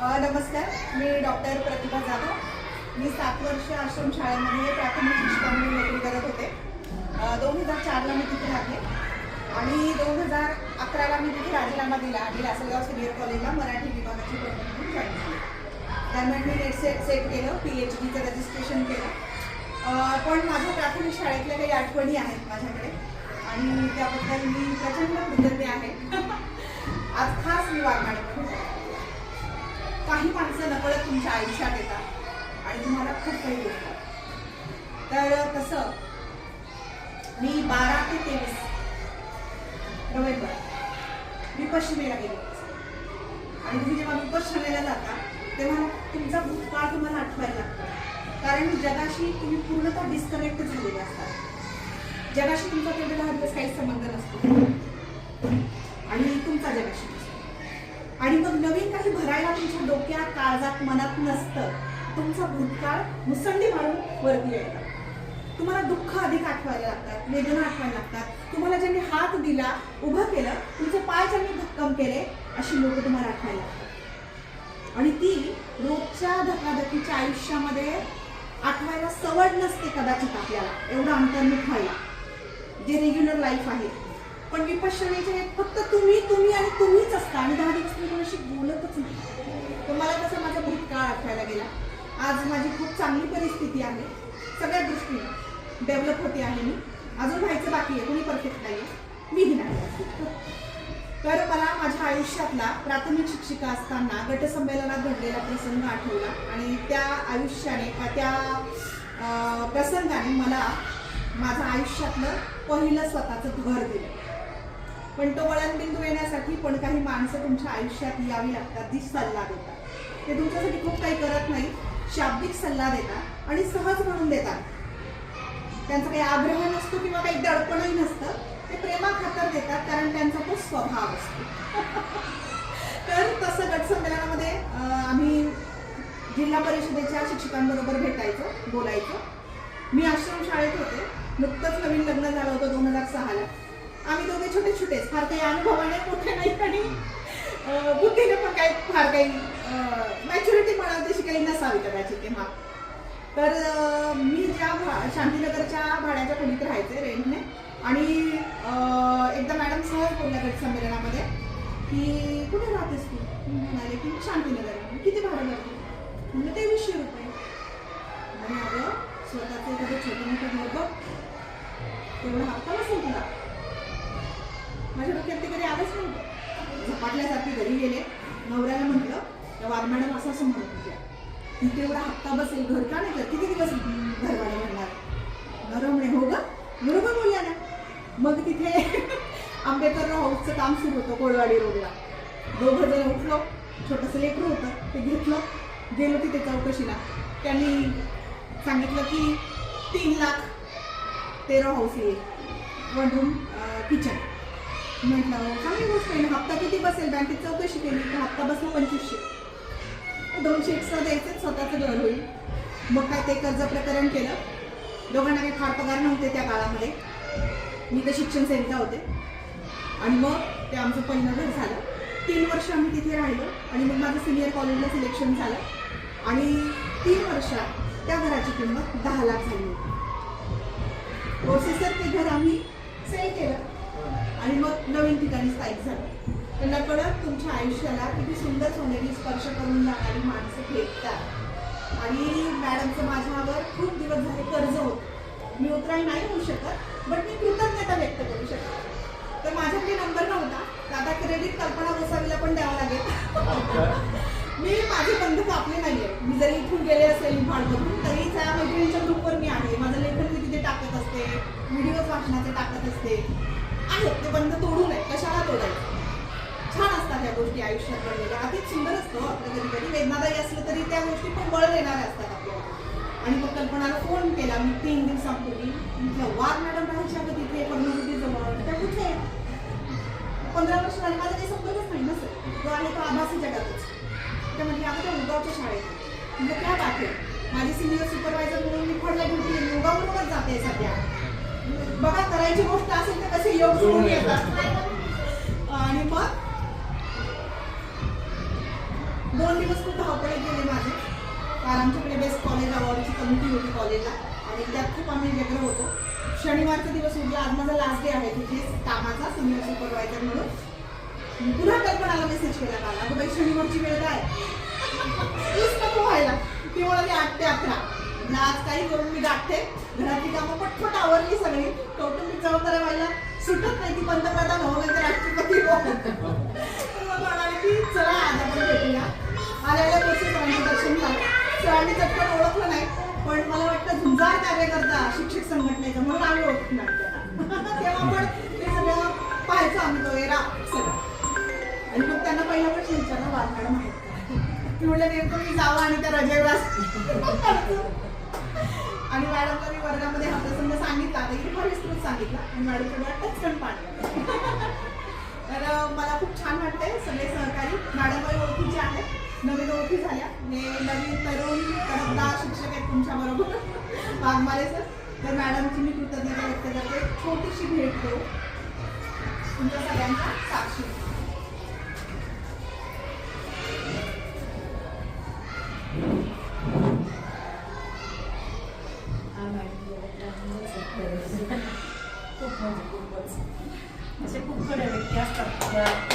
नमस्कार मी डॉक्टर प्रतिभा जाधव. मी सात वर्ष आश्रम शाळेमध्ये प्राथमिक शिक्षिका म्हणून नोकरी करत होते. दोन हजार चारला मी तिथे राहिले आणि दोन हजार अकराला मी तिथे राजीनामा दिला आणि लासलगाव सिनियर कॉलेजला मराठी विभागाची प्रमुख म्हणून जॉईन केली दरम्यान मी नेट सेट सेट केलं पी एच डीचं रजिस्ट्रेशन केलं. पण माझ्या प्राथमिक शाळेतल्या काही आठवणी आहेत माझ्याकडे. आणि त्याबद्दल मी प्रचंड कृतज्ञ आहे. आज खास मी वाघमाडे परत तुमच्या आयुष्यात येतात आणि तुम्हाला खूप काही बोलतात तर तसं मी बारा ते तेवीस नोव्हेंबर विपश्चिमेला गेले. आणि तुम्ही जेव्हा विपश्चिमेला जाता तेव्हा तुमचा भूतकाळ तुम्हाला आठवायला लागतो. कारण जगाशी तुम्ही पूर्णतः डिस्कनेक्ट झालेले असतात. जगाशी तुमचा तेवढे दहा दिवस काही संबंध नसतो. आणि तुमचा जगाशी. आणि मग नवीन काही भरायला तुमच्या डोक्यात काळजात मनात नसतं. तुमचा भूतकाळ मुसंडी मारून वरती येतात तुम्हाला दुःख अधिक आठवायला लागतात वेदना आठवायला लागतात. तुम्हाला ज्यांनी हात दिला उभं केलं तुमचे पाय ज्यांनी भक्कम केले अशी लोक तुम्हाला आठवायला लागतात. आणि ती रोजच्या धकाधकीच्या आयुष्यामध्ये आठवायला सवड नसते कदाचित आपल्याला. एवढं अंतर्मुख व्हायला जे रेग्युलर लाईफ आहे पण विपश्यनेचे हे फक्त तुम्ही तुम्ही आणि तुम्हीच असता. आणि दहा दिवस मी कोणाशी बोलतच नाही. तर मला कसं माझा भूतकाळ आठवायला गेला. आज माझी खूप चांगली परिस्थिती आहे. सगळ्या दृष्टीने डेव्हलप होते आहे मी. अजून व्हायचं बाकी आहे. कोणी परफेक्ट नाही आहे मीही नाही. तर मला माझ्या आयुष्यातला प्राथमिक शिक्षिका असताना गटसंमेलनात घडलेला प्रसंग आठवला. आणि त्या आयुष्याने का त्या प्रसंगाने मला माझं आयुष्यातलं पहिलं स्वतःचं घर दिलं. पण तो वळणबिंदू येण्यासाठी पण काही माणसं तुमच्या आयुष्यात यावी लागतात जी सल्ला देतात. ते तुमच्यासाठी खूप काही करत नाही शाब्दिक सल्ला देतात आणि सहज म्हणून देतात. त्यांचा काही आग्रह नसतो किंवा काही दडपणही नसतं ते प्रेमाखातर देतात कारण त्यांचा तो स्वभाव असतो. तर तसं गटसंमेलनामध्ये आम्ही जिल्हा परिषदेच्या शिक्षकांबरोबर भेटायचो बोलायचो. मी आश्रम शाळेत होते. नुकतंच नवीन लग्न झालं होतं दोन हजार सहाला. आम्ही दोघे छोटे छोटेच फार काही अनुभवाने मोठे नाही आणि बुद्धीने पण काही फार काही मॅच्युरिटी म्हणाल तशी काही नसावी कदाचित तेव्हा तर मी ज्या भा शांतीनगरच्या भाड्याच्या खोलीत राहायचे रेंटने आणि एकदा मॅडम सहज बोलल्या गट संमेलनामध्ये की कुठे राहतेस तू? म्हणाले की शांतीनगर. किती भाडं लागते म्हणजे तेवीसशे रुपये. आणि अगं स्वतःचं एखादं छोटं मोठं घर बघ. तेवढा हप्ता नसेल तुला. माझ्या डोक्यात ते कधी आलंच नव्हतं झपाटल्यासारखे घरी गेले. नवऱ्याला म्हटलं त्या वाघ मॅडम असं असं म्हणत होत्या. तिथे एवढा हप्ता बसेल घर का नाही तर किती दिवस घर म्हणणार? नरम म्हणे हो ग. बरोबर बोलल्या ना. मग तिथे आंबेडकर हाऊसचं काम सुरू होतं कोळवाडी रोडला. दोघं जण उठलो. छोटंसं लेकरू होतं ते घेतलं. गेलो तिथे चौकशीला. त्यांनी सांगितलं की तीन लाख तेरा हाऊस येईल वन रूम किचन म्हटलं चांगली गोष्ट आहे ना हप्ता किती बसेल? बँकेत चौकशी केली तर हप्ता बसला पंचवीसशे. दोनशे एक्स्ट्रा द्यायचे स्वतःचं घर होईल. मग काय ते कर्ज प्रकरण केलं. दोघांना काही फार पगार नव्हते त्या काळामध्ये. मी तर शिक्षण सेविका होते. आणि मग ते आमचं पहिलं घर झालं. तीन वर्ष आम्ही तिथे राहिलो आणि मग माझं सिनियर कॉलेजला सिलेक्शन झालं. आणि तीन वर्षात त्या घराची किंमत दहा लाख झाली होती. प्रोसेसर ते घर आम्ही सेल केलं. ठिकाणी स्थायिक झालं. त्यांना कळत तुमच्या आयुष्याला किती सुंदर सोनेरी स्पर्श करून जाणारी माणसं भेटतात. आणि मॅडमचं माझ्यावर खूप दिवस झाले कर्ज होतं. मी उतराई नाही होऊ शकत बट मी कृतज्ञता व्यक्त करू शकते. तर माझ्याकडे नंबर नव्हता. तर आता क्रेडिट कल्पना गोसावीला पण द्यावं लागेल. मी माझे बंध कापले नाहीये. मी जरी इथून गेले असेल निफाडमधून तरी त्या मैत्रिणीच्या ग्रुपवर मी आहे. माझं लेखन मी तिथे टाकत असते. व्हिडिओज वाचनाचे टाकत असते. आहेत. ते बंध तोडू नये कशाला तोडायचं छान असतात त्या गोष्टी आयुष्यात घडलेल्या अति सुंदर असतो आपलं कधी कधी. वेदनादायी असलं तरी त्या गोष्टी पण बळ देणाऱ्या असतात आपल्याला. आणि मग कल्पनाला फोन केला. मी तीन दिवसांपूर्वी. म्हटलं वार मॅडम राहायच्या का तिथे पद्मावती जवळ. त्या कुठे? पंधरा वर्ष झाली. माझा काही संपर्कच नाही ना सर. तो आहे तो आभासी जगातच. त्या म्हणजे आता त्या उगावच्या शाळेत. म्हणजे काय बात आहे माझी सिनियर सुपरवायझर म्हणून मी फडला ड्युटी उगावरूनच जाते सध्या. बघा करायची गोष्ट असेल तर कसे योग जुळून येतात. आणि मग दोन दिवस खूप धावपळीत गेले माझे. काल आमच्याकडे बेस्ट कॉलेज अवॉर्डची कमिटी होती कॉलेजला आणि त्यात खूप आम्ही वेगळं होतो. शनिवारचा दिवस उरला. आज माझा लास्ट डे आहे तिथे कामाचा सिनियर सुपरवायझर म्हणून. पुन्हा कल्पनाला मेसेज केला मला. अगं बाई शनिवारची वेळ काय? नको व्हायला. ती म्हणाली आठ ते अकरा आज काही करून मी गाठते. घरातली कामं पटपट आवरली सगळी. कौटुंबिक जबाबदाऱ्या व्हायला सुटत नाही ती पंतप्रधान हो नाही तर राष्ट्रपती हो. आलेल्या गोष्टी सरांचं दर्शन झालं? सरांनी चटकन ओळखलं नाही पण मला वाटतं झुंजार कार्यकर्ता शिक्षक संघटनेचा म्हणून आम्ही ओळखणार नाही तेव्हा पण ते सगळं पाहायचो आम्ही तो एरा सगळं. आणि मग त्यांना पहिला प्रश्न विचारला वाद मॅडम आहेत मी म्हटलं नेमकं मी जावं आणि त्या रजेवर आणि मॅडमला मी वर्गामध्ये हा प्रसंग सांगितला आता फार विस्तृत सांगितला आणि मॅडमच्या टचकन पाणी तर मला खूप छान वाटतंय सगळे सहकारी मॅडमही ओळखीचे नवीन ओळखी झाल्या. हे नवीन तरुण करता शिक्षक आहेत तुमच्याबरोबर वाघमाले सर. तर मॅडमची मी कृतज्ञता व्यक्त करते. छोटीशी भेट देऊ. तुमच्या सगळ्यांचा साक्षी. खूप खूपच. असे खूप कडे व्यक्ती असतात.